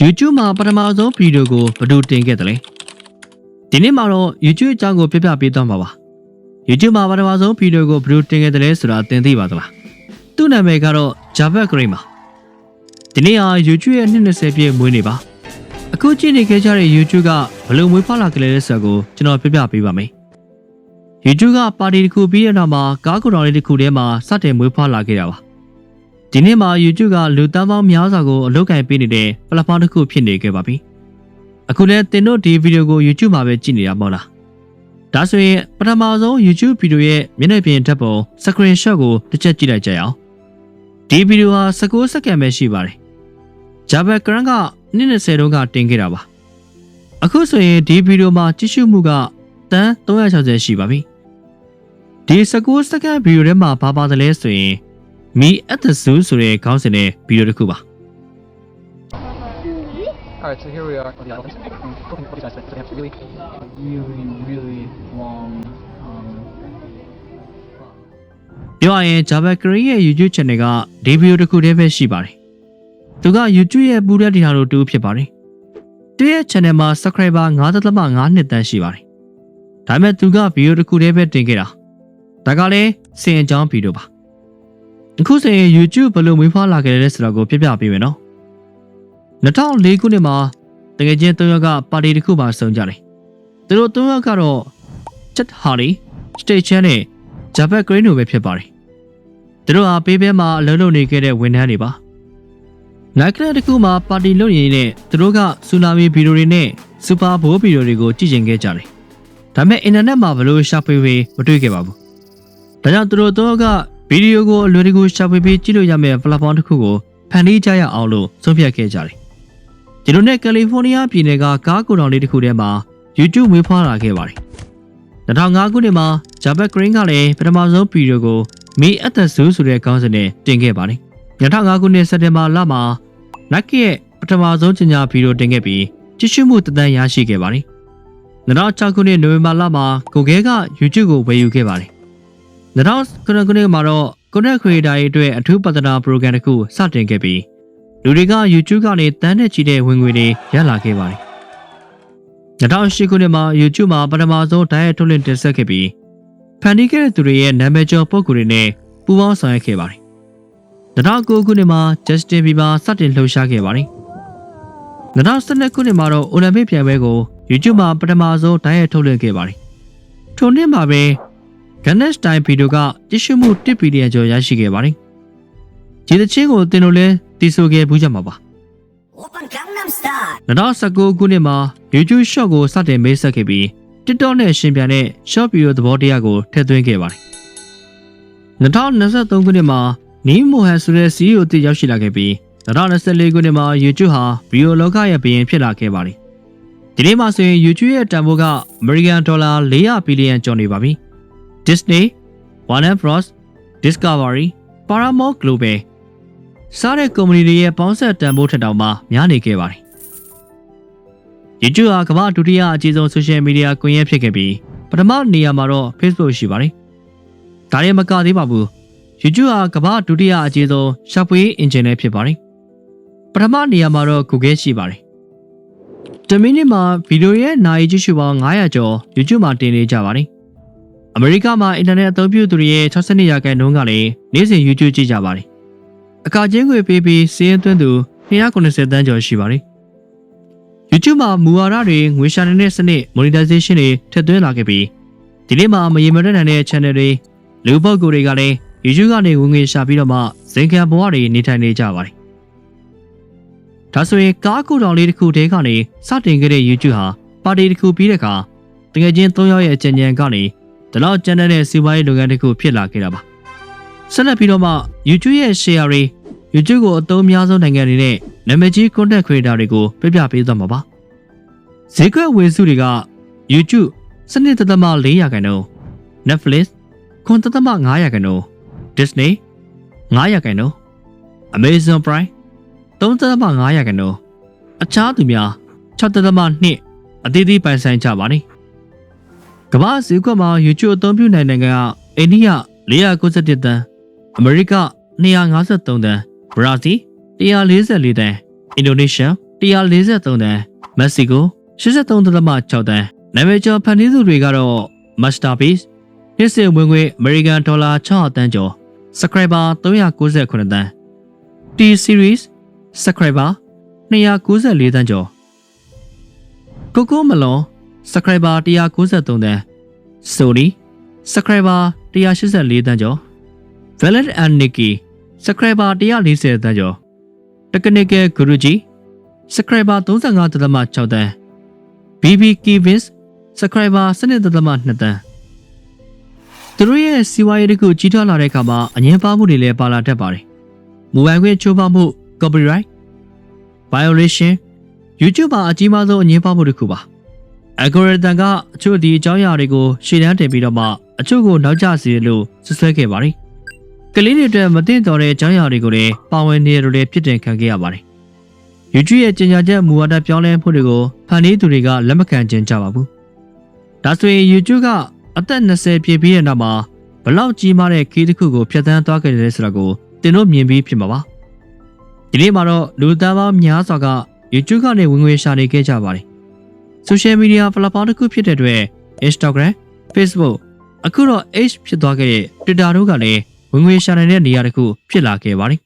YouTube မှာပထမဆုံးဗီဒီယိုကိုဘယ်သူတင်ခဲ့တယ်လဲဒီနေ့မှာတော့ YouTube အကြောင်းကိုပြပြပေးသွားမှာပါ YouTube မှာပထမဆုံးဗီဒီယိုကိုဘယ်သူတင်ခဲ့တယ်လဲဆိုတာသင်သိပါသလားသူ့နာမည်ကတော့ Javad Green ပါဒီနေ့ဟာ YouTube ရဲ့နှစ်20ပြည့်မွေးနေ့ပါအခုကြည့်နေခဲ့ကြတဲ့ YouTube ကဘယ်လိုမွေးဖွားလာကြလဲဆိုတာကိုကျွန်တော်ပြပြပေးပါမယ် YouTube ကပါတီတစ်ခုပြီးတဲ့နောက်မှာကားကိုယ်တော်လေးတစ်ခုထဲမှာစတင်မွေးဖွားလာခဲ့တာပါ ဒီနေ့မှာ YouTube ကလူတန်းပေါင်းများစွာကိုအလုပ်ကင်ပေးနေတဲ့ platform တစ်ခုဖြစ်နေခဲ့ပါပြီအခုလည်းသင်တို့ဒီဗီဒီယိုကို YouTube မှာပဲကြည့်နေတာမဟုတ်လားဒါဆိုရင်ပထမဆုံး YouTube ဗီဒီယိုရဲ့မျက်နှာပြင်ဓာတ်ပုံ screenshot ကိုတစ်ချက်ကြည့်လိုက်ကြရအောင်ဒီဗီဒီယိုဟာ19စက္ကန့်ပဲရှိပါတယ် Java Grant ကနှစ်20တုန်းကတင်ခဲ့တာပါအခုဆိုရင်ဒီဗီဒီယိုမှာကြည့်ရှုမှုကတန်း360ရှိပါပြီဒီ19စက္ကန့်ဗီဒီယိုထဲမှာဘာပါတယ်လဲဆိုရင် Me at the Zoo ဆိုတဲ့ခေါင်းစဉ်နဲ့ဗီဒီယိုတစ်ခုပါ Alright, so here we are. Oh, the elephants. Um, what can- what do you guys think? So they have really, really, really long. Um, ပြောရရင် Java Green ရဲ့ YouTube channel ကဒီဗီဒီယိုတစ်ခုတည်းပဲရှိပါတယ်သူက YouTube ရဲ့ပူတဲ့ဒီဟာလိုတူဖြစ်ပါတယ်သူရဲ့ channel မှာ subscriber 9.5နှစ်တန်းရှိပါတယ်ဒါပေမဲ့သူကဗီဒီယိုတစ်ခုတည်းပဲတင်ခဲ့တာဒါကလည်းစင်အကြောင်းဗီဒီယိုပါ အခုဆိုရင် YouTube ဘယ်လိုမွေးဖွားလာခဲ့လဲဆိုတော့ကိုပြပြပေးမယ်နော်2004ခုနှစ်မှာတကယ်ချင်း၃ယောက်ကပါတီတစ်ခုမှာစုံကြတယ်သူတို့၃ယောက်ကတော့ Chat Hardy, State Chan နဲ့ Java Green တို့ပဲဖြစ်ပါတယ်သူတို့ဟာပေးဘဲမှာအလုံးလုံးနေခဲ့တဲ့ဝန်ထမ်းတွေပါနိုင်ကလတစ်ခုမှာပါတီလုပ်ရင်းနဲ့သူတို့ကဆူနာမီဗီဒီယိုတွေနဲ့စူပါဘိုးဗီဒီယိုတွေကိုကြည့်ကျင်ခဲ့ကြတယ်ဒါပေမဲ့အင်တာနက်မှာဘယ်လိုရှာဖွေဖေးမတွေ့ခဲ့ပါဘူးဒါကြောင့်သူတို့တော့က ဗီဒီယိုကိုအလွယ်တကူရှာဖွေဖေးကြည့်လို့ရမယ့် platform တစ်ခုကိုဖန်တီးကြရအောင်လို့ဆုံးဖြတ်ခဲ့ကြတယ်ဒီလိုနဲ့ကယ်လီဖိုးနီးယားပြည်နယ်ကကားကိုယ်တော်လေးတစ်ခုထဲမှာ YouTube မွေးဖွားလာခဲ့ပါတယ်2005ခုနှစ်မှာ Java Green ကလည်းပထမဆုံးဗီဒီယိုကို Me at the Zoo ဆိုတဲ့ခေါင်းစဉ်နဲ့တင်ခဲ့ပါတယ်2005ခုနှစ်စက်တင်ဘာလမှာ Nike ရဲ့ပထမဆုံးကြေညာဗီဒီယိုတင်ခဲ့ပြီးကြည့်ရှုမှုတသန်းရရှိခဲ့ပါတယ်2006ခုနှစ်နိုဝင်ဘာလမှာကိုကဲက YouTube ကိုဝယ်ယူခဲ့ပါတယ် 2009ခုနှစ်မှာတော့ Content Creator တွေအတွက်အထူးပတနာ program တစ်ခုစတင်ခဲ့ပြီးလူတွေက YouTube ကနေတန်းနဲ့ချီတဲ့ဝင်ငွေတွေရလာခဲ့ပါတယ်2008ခုနှစ်မှာ YouTube မှာပထမဆုံး diet ထုတ်လွှင့်တင်ဆက်ခဲ့ပြီးဖန်တီးခဲ့တဲ့သူတွေရဲ့နာမည်ကျော်ပုံကိုယ်တွေနဲ့ပူးပေါင်းဆောင်ရွက်ခဲ့ပါတယ်2009ခုနှစ်မှာ Justin Bieber စတင်လှုပ်ရှားခဲ့ပါတယ်2012ခုနှစ်မှာတော့ Olympic ပြိုင်ပွဲကို YouTube မှာပထမဆုံး diet ထုတ်လွှင့်ခဲ့ပါတယ်ထိုနှစ်မှာပဲ Ganesh Time Video ကတရှိမှု1ဘီလီယံကျော်ရရှိခဲ့ပါတယ်။ဒီသချင်းကိုသင်တို့လည်းသိဆိုခဲ့ဘူးကြမှာပါ။ Open Gangnam Style 2019ခုနှစ်မှာ YouTube Short ကိုစတင်မိတ်ဆက်ခဲ့ပြီး TikTok နဲ့ရှင်ပြန်တဲ့ Short Video သဘောတရားကိုထည့်သွင်းခဲ့ပါတယ်။2023ခုနှစ်မှာ Neem Mohan ဆိုတဲ့ CEO အသစ်ရောက်ရှိလာခဲ့ပြီး2024ခုနှစ်မှာ YouTube ဟာ Video လောကရဲ့ဘရင်ဖြစ်လာခဲ့ပါတယ်။ဒီနေ့မှာဆိုရင် YouTube ရဲ့တန်ဖိုးက American Dollar 400ဘီလီယံကျော်နေပါပြီ။ Disney, Warner Bros, Discovery, Paramount Global စားတဲ့ကုမ္ပဏီတွေရဲ့ပေါင်းဆက်တန်ဖိုးထက်တောင်မှများနေခဲ့ပါတယ်။ YouTube ဟာကမ္ဘာဒုတိယအကြီးဆုံး social media ကွန်ရက်ဖြစ်ခဲ့ပြီးပထမနေရာမှာတော့ Facebook ရှိပါတယ်။ဒါရင်မကသေးပါဘူး။ YouTube ဟာကမ္ဘာဒုတိယအကြီးဆုံးရှာဖွေရေး engine လည်းဖြစ်ပါတယ်။ပထမနေရာမှာတော့ Google ရှိပါတယ်။တမိနစ်မှာဗီဒီယိုရဲ့နာရီကြည့်ရှုပေါင်း900ကျော် YouTube မှာတင်နေကြပါတယ်။ အမေရိကမှာအင်တာနက်အသုံးပြုသူတွေရဲ့62ရာခိုင်နှုန်းကလည်းနေ့စဉ် YouTube ကြည့်ကြပါတယ်။အခါချင်းငွေပေးပြီးစီးရင်သွင်းသူ290တန်းကျော်ရှိပါတယ်။ YouTube မှာမူဝါဒတွေငွေရှာနေတဲ့စနစ် monetization တွေထည့်သွင်းလာခဲ့ပြီးဒီနေ့မှာမရေမတွက်နိုင်တဲ့ channel တွေလူပုဂ္ဂိုလ်တွေကလည်း YouTube ကနေဝင်ငွေရှာပြီးတော့မှဇင်ခံဘဝတွေနေထိုင်နေကြပါတယ်။ဒါဆိုရင်ကားကူတောင်လေးတစ်ခုတည်းကနေစတင်ခဲ့တဲ့ YouTube ဟာပါတီတစ်ခုပြီးတဲ့အခါတကယ်ချင်း၃ယောက်ရဲ့အကြံဉာဏ်ကနေ ဒီလောက် channel နဲ့စီးပွားရေးလုပ်ငန်းတစ်ခုဖြစ်လာခဲ့တာပါ။ဆက်လက်ပြီးတော့မှ YouTube ရဲ့ share တွေ YouTube ကိုအသုံးအများဆုံးနိုင်ငံတွေနဲ့နာမည်ကြီး content creator တွေကိုပြပြပေးသွားမှာပါ။ဈေးကွက်ဝယ်စုတွေက YouTube 12.4ရာခိုင်နှုန်း Netflix 9.5ရာခိုင်နှုန်း Disney 9ရာခိုင်နှုန်း Amazon Prime 3.5ရာခိုင်နှုန်းအခြားသူများ6.2အသီးသီးပိုင်ဆိုင်ကြပါတယ်။ ကမ္ဘာဈေးကွက်မှာ YouTube အသုံးပြုနိုင်နိုင်ငံကအိန္ဒိယ491တန်းအမေရိက253တန်းဘရာဇီး144တန်းအင်ဒိုနီးရှား143တန်းမက္ကဆီကို83.6တန်းနာမည်ကျော်ဖန်တီးသူတွေကတော့ Masterpiece နှစ်စဉ်ဝင်ငွေ American Dollar 600တန်းကျော် Subscriber 398တန်း T Series Subscriber 294တန်းကျော်ကိုကိုမလွန် Subscriber 193တန်း Sony Subscriber 184တန်းကျော် Valent and Nikki Subscriber 140တန်းကျော် Technical Guruji Subscriber 35.6တန်း BB Kevins Subscriber 12.2တန်းသူတို့ရဲ့စီးပွားရေးတစ်ခုကြီးထွားလာတဲ့အခါမှာအငြင်းပါမှုတွေလည်းပါလာတတ်ပါတယ်။မူပိုင်ခွင့်ချိုးဖောက်မှု copyright violation YouTube မှာအကြီးမားဆုံးအငြင်းပါမှုတစ်ခုပါ။ algorithm ကအချို့ဒီအကြောင်းအရာတွေကိုရှေ့တန်းတင်ပြီးတော့မှအချို့ကိုနောက်ကျစေလို့ဆွဆွဲခဲ့ပါတယ်။ကလေးတွေအတွက်မသိတော့တဲ့အကြောင်းအရာတွေကိုလည်းပါဝင်နေတယ်လို့လည်းဖြစ်တင်ခံခဲ့ရပါတယ်။ YouTube ရဲ့ကြေညာချက်မူဝါဒပြောင်းလဲမှုတွေကိုဖန်တီးသူတွေကလက်မခံကျင်ကြပါဘူး။ဒါဆိုရင် YouTube ကအသက်20ပြည့်ပြီးတဲ့နောက်မှာဘလောက်ကြီးမားတဲ့ခီးတစ်ခုကိုဖျက်ဆီးသွားခဲ့တယ်ဆိုတာကိုသင်တို့မြင်ပြီးဖြစ်မှာပါ။ဒီနေ့မှာတော့လူသားပေါင်းများစွာက YouTube ကနေဝင်ငွေရှာနေခဲ့ကြပါတယ်။ Social Media Platform တစ်ခုဖြစ်တဲ့အတွက် Instagram, Facebook အခုတော့ X ဖြစ်သွားခဲ့တဲ့ Twitter တို့ကလည်းဝင်ငွေရှာနိုင်တဲ့နေရာတစ်ခုဖြစ်လာခဲ့ပါတယ်